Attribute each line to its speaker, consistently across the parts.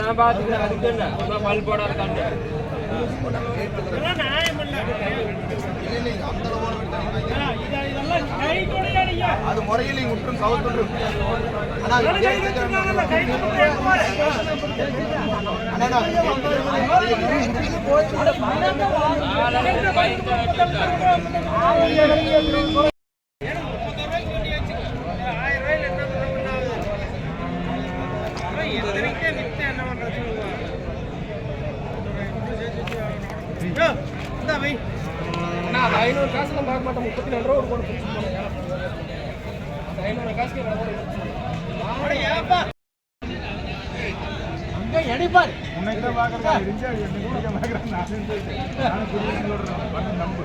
Speaker 1: நான் பாத்துக்கிறேன் அதுக்கு என்ன? பல்
Speaker 2: அது முறையில் உற்றும் கவுத்துன்றும் ஆனால்
Speaker 1: ஐநூறு காசுலாம் பார்க்க மாட்டேன் முப்பத்தி ரெண்டு ரூபா ஒரு போட்டு ஐநூறு காசுக்கு
Speaker 2: பார்க்கறேன் பார்க்கறேன் நான் சொல்றேன். நம்பு.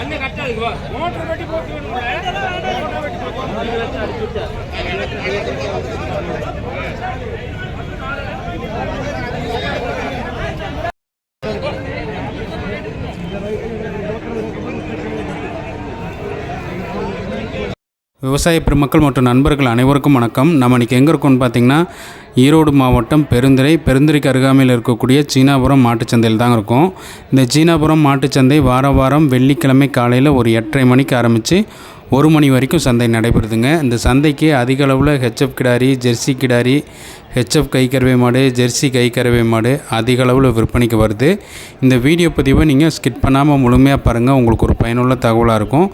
Speaker 1: கண்ணு கட்டாது மோட்டர் வெட்டி போட்டு
Speaker 3: விவசாய பெருமக்கள் மற்றும் நண்பர்கள் அனைவருக்கும் வணக்கம். நம்ம இன்றைக்கி எங்கே இருக்கோம்னு பார்த்தீங்கன்னா ஈரோடு மாவட்டம் பெருந்துறை பெருந்துறைக்கு அருகாமையில் இருக்கக்கூடிய சீனாபுரம் மாட்டுச்சந்தையில் தாங்க இருக்கும். இந்த சீனாபுரம் மாட்டுச்சந்தை வார வாரம் வெள்ளிக்கிழமை காலையில் ஒரு எட்டரை மணிக்கு ஆரம்பித்து ஒரு மணி வரைக்கும் சந்தை நடைபெறுதுங்க. இந்த சந்தைக்கு அதிக அளவில் ஹெச்எஃப் கிடாரி ஜெர்சி கிடாரி ஹெச்எஃப் கை மாடு ஜெர்சி கை மாடு அதிக அளவில் விற்பனைக்கு வருது. இந்த வீடியோ பதிவை நீங்கள் ஸ்கிப் பண்ணாமல் முழுமையாக பாருங்கள் உங்களுக்கு ஒரு பயனுள்ள தகவலாக இருக்கும்.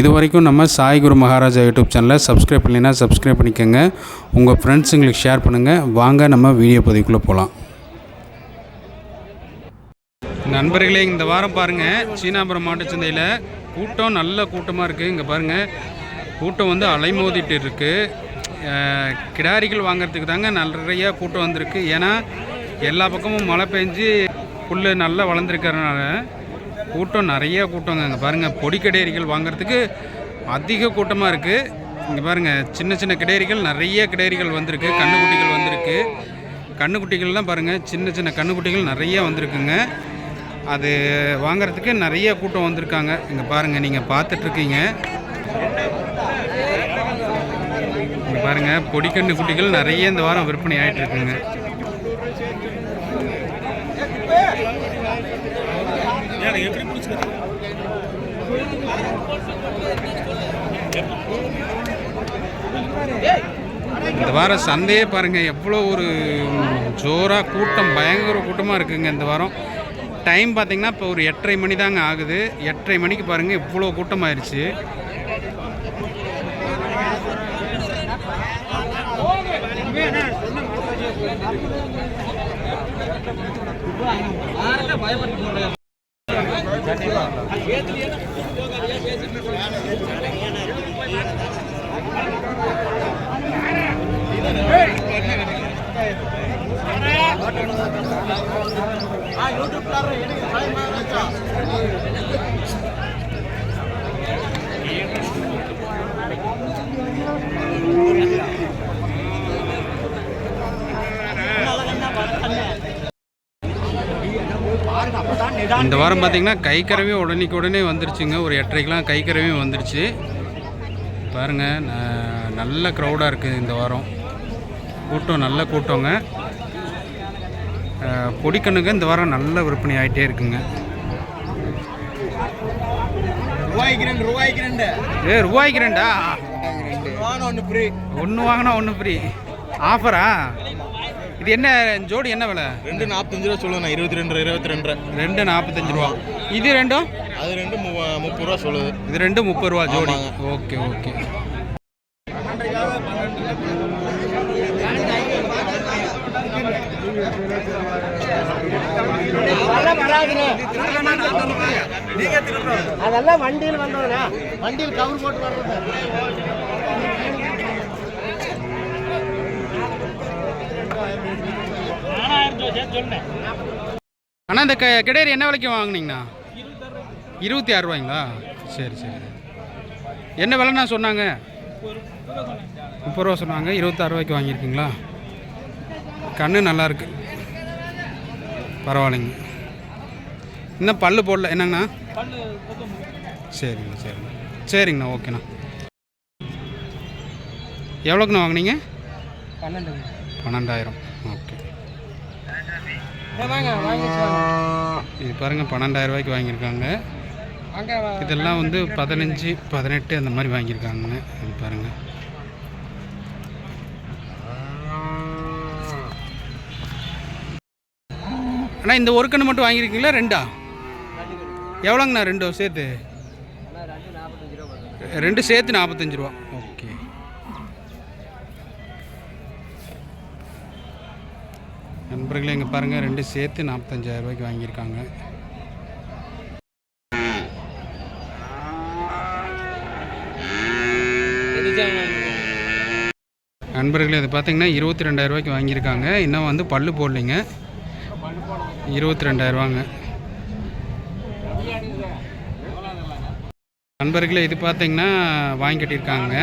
Speaker 3: இது வரைக்கும் நம்ம சாய் குரு மகாராஜா யூடியூப் சேனலை சப்ஸ்கிரைப் பண்ணலைன்னா சப்ஸ்கிரைப் பண்ணிக்கோங்க. உங்கள் ஃப்ரெண்ட்ஸுங்களுக்கு ஷேர் பண்ணுங்கள் வாங்க நம்ம வீடியோ பதிவுக்குள்ளே போகலாம் நண்பர்களே இந்த வாரம் பாருங்கள் சீனாபுரம் மாட்டுச்சந்தையில் கூட்டம் நல்ல கூட்டமாக இருக்குது இங்கே பாருங்கள் கூட்டம் வந்து அலைமோதிட்டு இருக்குது கிடாரிகள் வாங்குறதுக்கு தாங்க நிறைய கூட்டம் வந்திருக்கு. ஏன்னா எல்லா பக்கமும் மழை பெஞ்சு புல் நல்லா வளர்ந்துருக்கறனால கூட்டம் நிறைய கூட்டங்க. இங்கே பாருங்கள் பொடி கிடேரிகள் வாங்குறதுக்கு அதிக கூட்டமாக இருக்குது இங்கே பாருங்கள் சின்ன சின்ன கிடேரிகள் நிறைய கிடேரிகள் வந்திருக்கு. கண்ணுக்குட்டிகள் வந்திருக்கு. கண்ணுக்குட்டிகள்லாம் பாருங்கள் சின்ன சின்ன கண்ணுக்குட்டிகள் நிறைய வந்திருக்குங்க. அது வாங்குறதுக்கு நிறைய கூட்டம் வந்திருக்காங்க. இங்கே பாருங்கள் நீங்கள் பார்த்துட்ருக்கீங்க. இங்கே பாருங்கள் பொடிக்கண்ணு குட்டிகள் நிறைய இந்த வாரம் விற்பனை ஆகிட்டுருக்குங்க இந்த வாரம் சந்தையே பாருங்கள் எவ்வளோ ஒரு ஜோராக கூட்டம் பயங்கர கூட்டமாக இருக்குங்க இந்த வாரம். டைம் பார்த்தீங்கன்னா இப்போ ஒரு எட்டரை மணி தாங்க ஆகுது. எட்டரை மணிக்கு பாருங்கள் இவ்வளோ கூட்டமாயிருச்சு. பயப்பட்டு இந்த வாரம் பார்த்தீங்கன்னா கை கறவையும் உடனேக்கு உடனே வந்துருச்சுங்க. ஒரு எட்டரைக்கெலாம் கை கறவையும் வந்துருச்சு. பாருங்கள் ந- நல்ல க்ரௌடாக இருக்குது இந்த வாரம். கூட்டம் நல்ல கூட்டங்க. அஹ், பொடிக்கண்ணுங்க இந்த வாரம் நல்ல விற்பனை ஆகிட்டே இருக்குங்க. ஏ ரூபாய்க்கு ரெண்டா?
Speaker 2: ஒன்று
Speaker 3: வாங்கினா ஒன்று ஃப்ரீ ஆஃபரா இது என்ன ஜோடி என்ன விலை?
Speaker 2: ரெண்டு நாற்பத்தஞ்சு ரூபா சொல்லுங்க இருபத்தி ரெண்டு இருபத்தி ரெண்டு.
Speaker 3: ரெண்டு நாற்பத்தஞ்சு ரூபா. இது ரெண்டும்?
Speaker 2: அது ரெண்டு முப்பது ரூபா சொல்லுது.
Speaker 3: இது ரெண்டு முப்பது ரூபா ஜோடி. Okay okay.
Speaker 4: அதெல்லாம் வண்டியில் வந்ததுண்ணா வண்டியில் கவர் போட்டு வர்றது.
Speaker 3: அண்ணா இந்த க கிடேரி என்ன விலைக்கு வாங்கினீங்கண்ணா? இருபத்தி ஆறு ரூபாய்ங்களா? சரி சரி. என்ன விலைண்ணா சொன்னாங்க? முப்பது ரூபா சொன்னாங்க இருபத்தாறு ரூபாய்க்கு வாங்கியிருக்கீங்களா? கண்ணு நல்லாயிருக்கு பரவாயில்லைங்க. இன்னும் பல்லு போடல. என்னங்கண்ணா? சரிங்க சரிங்க சரிங்கண்ணா ஓகேண்ணா. எவ்வளோக்குண்ணா வாங்குனீங்க?
Speaker 4: பன்னெண்டு
Speaker 3: பன்னெண்டாயிரம். ஓகே. இது பாருங்கள் பன்னெண்டாயிரம் ரூபாய்க்கு வாங்கியிருக்காங்க.
Speaker 4: வாங்க
Speaker 3: இதெல்லாம் வந்து பதினஞ்சு பதினெட்டு அந்த மாதிரி வாங்கியிருக்காங்க இது பாருங்கள் அண்ணா இந்த ஒரு கன்று மட்டும் வாங்கியிருக்கீங்களா? ரெண்டா? எவ்வளோங்கண்ணா ரெண்டும் சேர்த்து? ரெண்டு சேர்த்து நாற்பத்தஞ்சு ரூபா. ஓகே. நண்பர்களே இங்கே பாருங்கள் ரெண்டு சேர்த்து நாற்பத்தஞ்சாயிரம் ரூபாய்க்கு வாங்கியிருக்காங்க. நண்பர்களே இது பார்த்தீங்கன்னா இருபத்தி ரெண்டாயிரம் ரூபாய்க்கு வாங்கியிருக்காங்க. இன்னும் வந்து பல்லு போடலைங்க. இருபத்தி ரெண்டாயிரரூவாங்க நண்பர்களே இது பார்த்தீங்கன்னா வாங்கி கட்டியிருக்காங்க.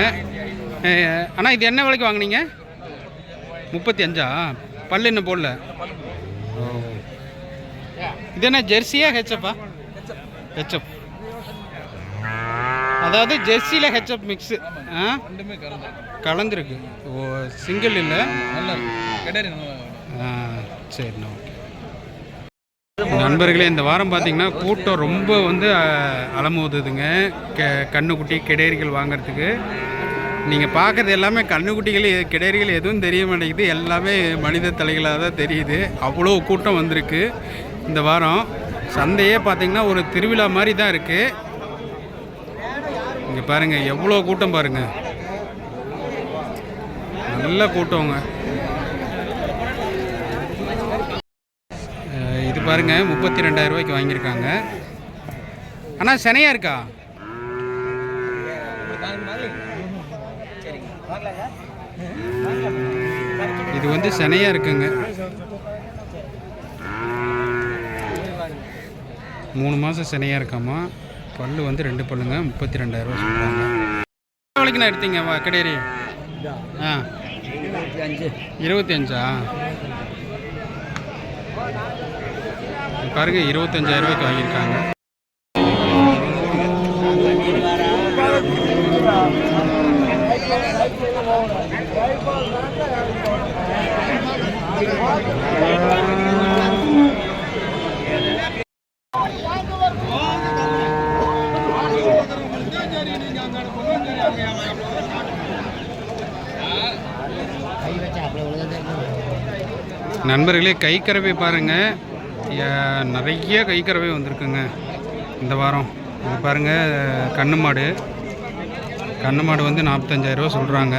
Speaker 3: அண்ணா இது என்ன விலைக்கு வாங்குனீங்க? முப்பத்தி அஞ்சா பல்லு இன்னும் போடல. ஓ இது என்ன ஜெர்சியா ஹெச்எப்பா ஹெச்எப் அதாவது ஜெர்சியில் ஹெச்எப் மிக்ஸு ஆ? கலந்துருக்கு. ஓ சிங்கிள் இல்லை? ஆ சரிண்ணா நண்பர்களே இந்த வாரம் பார்த்தீங்கன்னா கூட்டம் ரொம்ப வந்து அஹ், அலமோதுதுங்க. க கண்ணுக்குட்டி கிடேரிகள் வாங்குறதுக்கு. நீங்கள் பார்க்குறது எல்லாமே கண்ணுக்குட்டிகள் கிடேரிகள் எதுவும் தெரிய மாட்டேங்குது. எல்லாமே மனித தலைகளாக தான் தெரியுது. அவ்வளோ கூட்டம் வந்திருக்கு இந்த வாரம். சந்தையே பார்த்தீங்கன்னா ஒரு திருவிழா மாதிரி தான் இருக்குது இங்கே பாருங்கள் எவ்வளோ கூட்டம் பாருங்கள் நல்ல கூட்டங்க. பாருங்க முப்பத்தி ரெண்டாயிரம் ரூபாய்க்கு வாங்கியிருக்காங்க. அண்ணா செனையா இருக்கா? இது வந்து செனையா இருக்குங்க. மூணு மாதம் செனையா இருக்காமா? பல்லு வந்து ரெண்டு பல்லுங்க முப்பத்தி ரெண்டாயிரம் ரூபாய் சொல்கிறாங்க நான் எடுத்தீங்க வா கடையரி ஆ. இருபத்தி அஞ்சா? பாருங்க இருபத்தஞ்சாயிரம் ரூபாய்க்கு வாங்கியிருக்காங்க. நண்பர்களே கைக்கறவை பாருங்கள் நிறைய கைக்கறவை வந்திருக்குங்க இந்த வாரம். இது பாருங்கள் கண்ணு மாடு. கண்ணு மாடு வந்து நாற்பத்தஞ்சாயிரரூவா சொல்கிறாங்க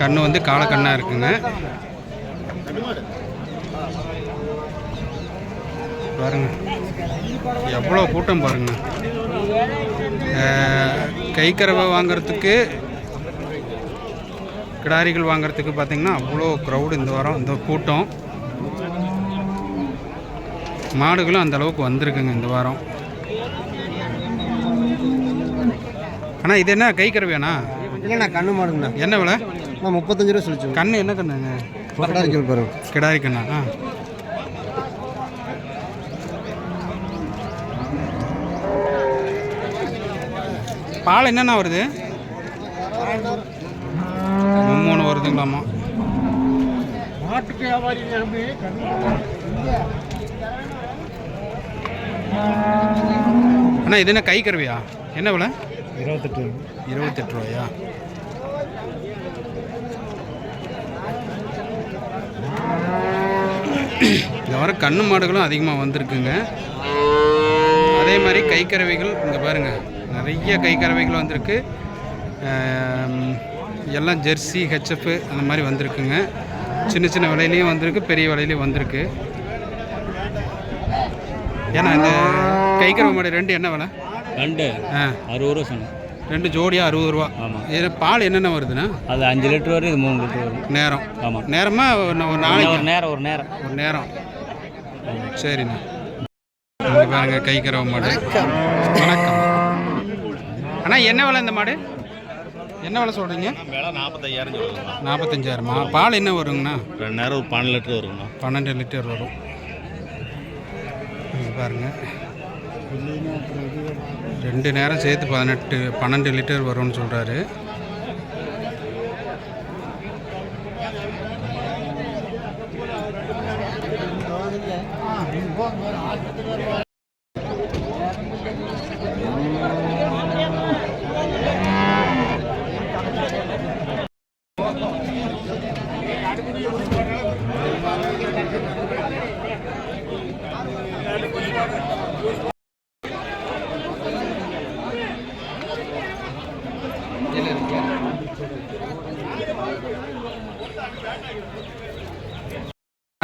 Speaker 3: கண்ணு வந்து காலக்கண்ணாக இருக்குங்க. பாருங்க. எவ்வளோ கூட்டம் பாருங்க. கைக்கறவை வாங்குறதுக்கு கிடாரிகள் வாங்குறதுக்கு பார்த்தீங்கன்னா அவ்வளோ க்ரௌடு இந்த வாரம் இந்த கூட்டம். மாடுகளும் அந்த அளவுக்கு வந்திருக்குங்க இந்த வாரம். அண்ணா இது என்ன கை கருவியாண்ணா?
Speaker 4: இல்லைண்ணா கண்ணு மாடுங்கண்ணா.
Speaker 3: என்ன விலை?
Speaker 4: நான் முப்பத்தஞ்சு ரூபா சொல்லிச்சு.
Speaker 3: கண்ணு என்ன கண்ணுங்க
Speaker 4: இருக்கு பாருங்க.
Speaker 3: கிடாரி கண்ணா? ஆ. பால் என்னண்ணா வருது? மூணு வருதுங்களாம்மா.
Speaker 4: மாட்டுக்கு வியாபாரி
Speaker 3: அண்ணா இது என்ன கை கருவியா? என்ன விலை?
Speaker 4: இருபத்தெட்டு
Speaker 3: இருபத்தெட்டு ரூபாயா? இந்த வர கண்ணு மாடுகளும் அதிகமாக வந்திருக்குங்க. அதே மாதிரி கை கறவைகள் இங்கே பாருங்கள் நிறைய கை கறவைகள் வந்திருக்கு. எல்லாம் ஜெர்சி ஹெச்எஃப் அந்த மாதிரி வந்திருக்குங்க. சின்ன சின்ன விலையிலையும் வந்திருக்கு பெரிய விலையிலையும் வந்திருக்கு. ஏன்னா இந்த கை கறவை மாடு ரெண்டு என்ன விலை?
Speaker 5: ரெண்டு.
Speaker 3: ஆ.
Speaker 5: அறுபது ரூபா சொன்னேன்.
Speaker 3: ரெண்டு ஜோடியாக அறுபது ரூபா.
Speaker 5: ஆமாம்
Speaker 3: இது பால் என்னென்ன வருதுண்ணா?
Speaker 5: அது அஞ்சு லிட்டர் வரும் இது மூணு லிட்டர் வரும்
Speaker 3: நேரம்.
Speaker 5: ஆமாம்
Speaker 3: நேரமாக ஒரு
Speaker 5: ஒரு
Speaker 3: நாளைக்கு?
Speaker 5: நேரம் ஒரு நேரம்.
Speaker 3: ஒரு நேரம். சரிண்ணா. இங்க பாருங்க கை கறவை மாடு வணக்கம். அண்ணா என்ன விலை இந்த மாடு? என்ன விலை சொல்கிறீங்க
Speaker 2: விலை? நாற்பத்தையாயிரம் சொல்லுங்கண்ணா
Speaker 3: நாற்பத்தஞ்சாயிரமா? பால் என்ன வருங்கண்ணா?
Speaker 2: ரெண்டு நேரம் பன்னெண்டு லிட்டர் வருங்கண்ணா.
Speaker 3: பன்னெண்டு லிட்டர் வரும். பாருங்க. ரெண்டு நேரம் சேர்த்து பதினெட்டு பன்னெண்டு லிட்டர் வரும்னு சொல்கிறாரு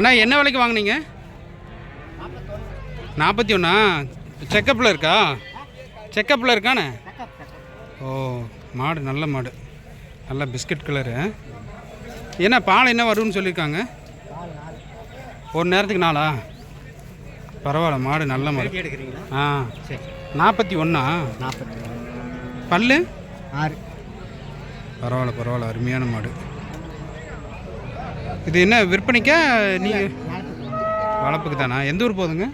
Speaker 3: அண்ணா என்ன விலைக்கு வாங்குனீங்க? நாற்பத்தி ஒன்றா செக்கப்பில் இருக்கா? செக்கப்பில் இருக்கானே? ஓ மாடு நல்ல மாடு. நல்ல பிஸ்கட் கலரு. என்ன பால் என்ன வரும்னு சொல்லியிருக்காங்க? ஒரு நேரத்துக்கு நாளா? பரவாயில்ல மாடு நல்ல மாடு. ஆ. நாற்பத்தி ஒன்றா பல்லு?
Speaker 4: ஆறு.
Speaker 3: பரவாயில்ல பரவாயில்ல அருமையான மாடு. இது என்ன விற்பனைக்கா? நீங்கள் வளர்ப்புக்கு தானா? எந்த ஊர் போகுதுங்க?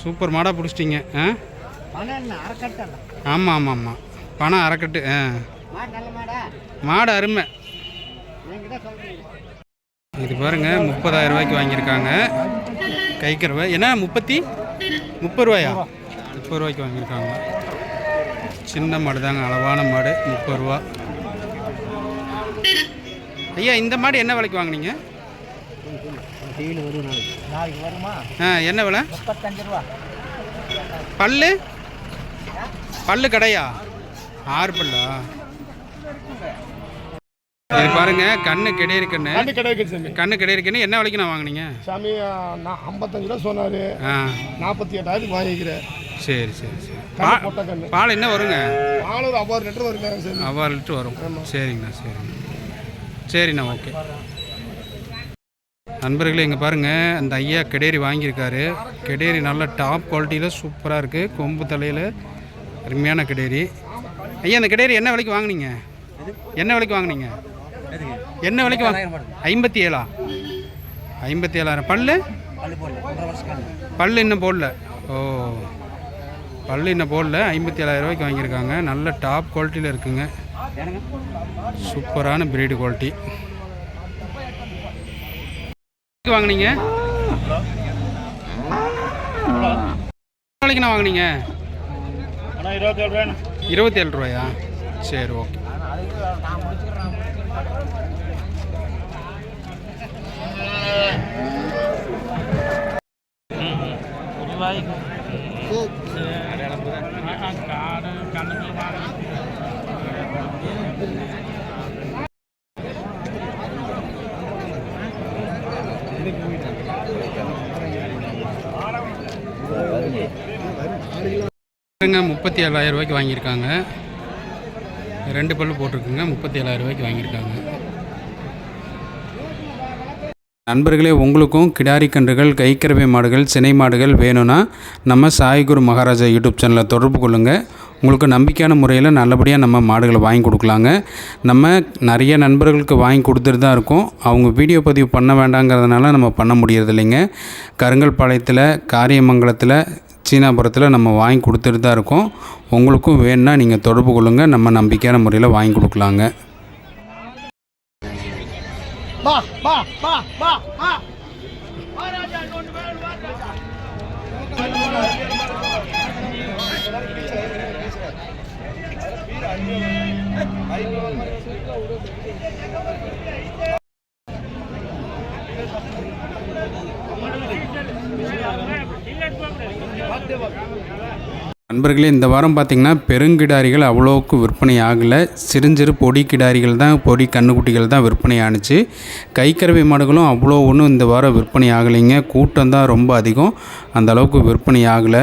Speaker 3: சூப்பர் மாடாக பிடிச்சிட்டிங்க ஆ? ஆமாம் ஆமாம் ஆமாம் பணம் அறக்கட்டு ஆ. மாடு அருமை. இது பாருங்க முப்பதாயிரம் ரூபாய்க்கு வாங்கியிருக்காங்க. கைக்கறவை என்ன முப்பத்தி? முப்பது ரூபாயா? முப்பது ரூபாய்க்கு வாங்கியிருக்காங்க. சின்ன மாடு தாங்க அளவான மாடு முப்பது ரூபா. ஐயா இந்த மாடு என்ன விலைக்கு வாங்குனீங்க?
Speaker 4: நாளைக்கு வருமா?
Speaker 3: ஆ என்ன விலை? பல்லு? பல்லு கடையா? ஆறு பல்லா? இது பாருங்க கண்ணு கிடையாது கண்ணு
Speaker 1: கண்ணு
Speaker 3: கிடையாது கண்ணு என்ன விலைக்கு நான் வாங்குனீங்க?
Speaker 1: சாமி நான் ஐம்பத்தஞ்சு ரூபா சொன்னாரு.
Speaker 3: ஆ.
Speaker 1: நாற்பத்தி எட்டாயிரத்துக்கு வாங்கிக்கிறேன்.
Speaker 3: சரி சரி சரி. பால் என்ன வருங்க?
Speaker 1: நாலு ஒரு ஐம்பது லிட்டர் வருங்க
Speaker 3: அவ்வாறு லிட்டர் வரும். சரிங்கண்ணா சரிங்க சரிண்ணா ஓகே. நண்பர்களே இங்கே பாருங்கள் அந்த ஐயா கெடேரி வாங்கியிருக்காரு. கெடேரி நல்ல டாப் குவாலிட்டியில் சூப்பராக இருக்குது கொம்பு தலையில் அருமையான கெடேரி. ஐயா அந்த கெடேரி என்ன விலைக்கு வாங்குனீங்க? என்ன விலைக்கு வாங்குனீங்க? என்ன விலைக்கு வாங்க ஐம்பத்தி ஏழா ஐம்பத்தி ஏழாயிரம் பல்லு? பல்லு இன்னும் போடல. ஓ. பல்லு இன்னும் போடல. ஐம்பத்தி ஏழாயிரம் ரூபாய்க்கு வாங்கியிருக்காங்க. நல்ல டாப் குவாலிட்டியில் இருக்குங்க. சூப்பரான பிரீடு குவாலிட்டி வாங்குனீங்க? நாளைக்கு நான் வாங்குனீங்க? இருபத்தி ஏழு ரூபாயா? சரி ஓகே. பல்லுங்க முப்பத்தி ஏழாயிரம் ரூபாய்க்கு வாங்கியிருக்காங்க. ரெண்டு பல்லு போட்டிருக்குங்க முப்பத்தி ஏழாயிரம் ரூபாய்க்கு வாங்கியிருக்காங்க. நண்பர்களே உங்களுக்கும் கிடாரி கன்றுகள் கைக்கரவை மாடுகள் சினை மாடுகள் வேணும்னா நம்ம சாய்குரு மகாராஜா யூடியூப் சேனலை தொடர்பு கொள்ளுங்கள் உங்களுக்கு நம்பிக்கையான முறையில் நல்லபடியாக நம்ம மாடுகளை வாங்கி கொடுக்கலாங்க. நம்ம நிறைய நண்பர்களுக்கு வாங்கி கொடுத்துட்டு தான் இருக்கோம். அவங்க வீடியோ பதிவு பண்ண வேண்டாங்கிறதுனால நம்ம பண்ண முடியறதில்லைங்க. கருங்கல்பாளையத்தில் காரியமங்கலத்தில் சீனாபுரத்தில் நம்ம வாங்கி கொடுத்துட்டு தான் இருக்கோம். உங்களுக்கும் வேணுன்னா நீங்கள் தொடர்பு கொள்ளுங்கள் நம்ம நம்பிக்கையான முறையில் வாங்கி கொடுக்கலாங்க.
Speaker 1: Thank you.
Speaker 3: நண்பர்களே இந்த வாரம் பார்த்திங்கன்னா பெருங்கிடாரிகள் அவ்வளோவுக்கு விற்பனை ஆகலை. சிறுஞ்சிறு பொடி கிடாரிகள் தான் பொடி கண்ணுக்குட்டிகள் தான் விற்பனை ஆணுச்சு கைக்கறவை மாடுகளும் அவ்வளோ ஒன்றும் இந்த வாரம் விற்பனை ஆகலைங்க. கூட்டம் தான் ரொம்ப அதிகம். அந்த அளவுக்கு விற்பனை ஆகலை.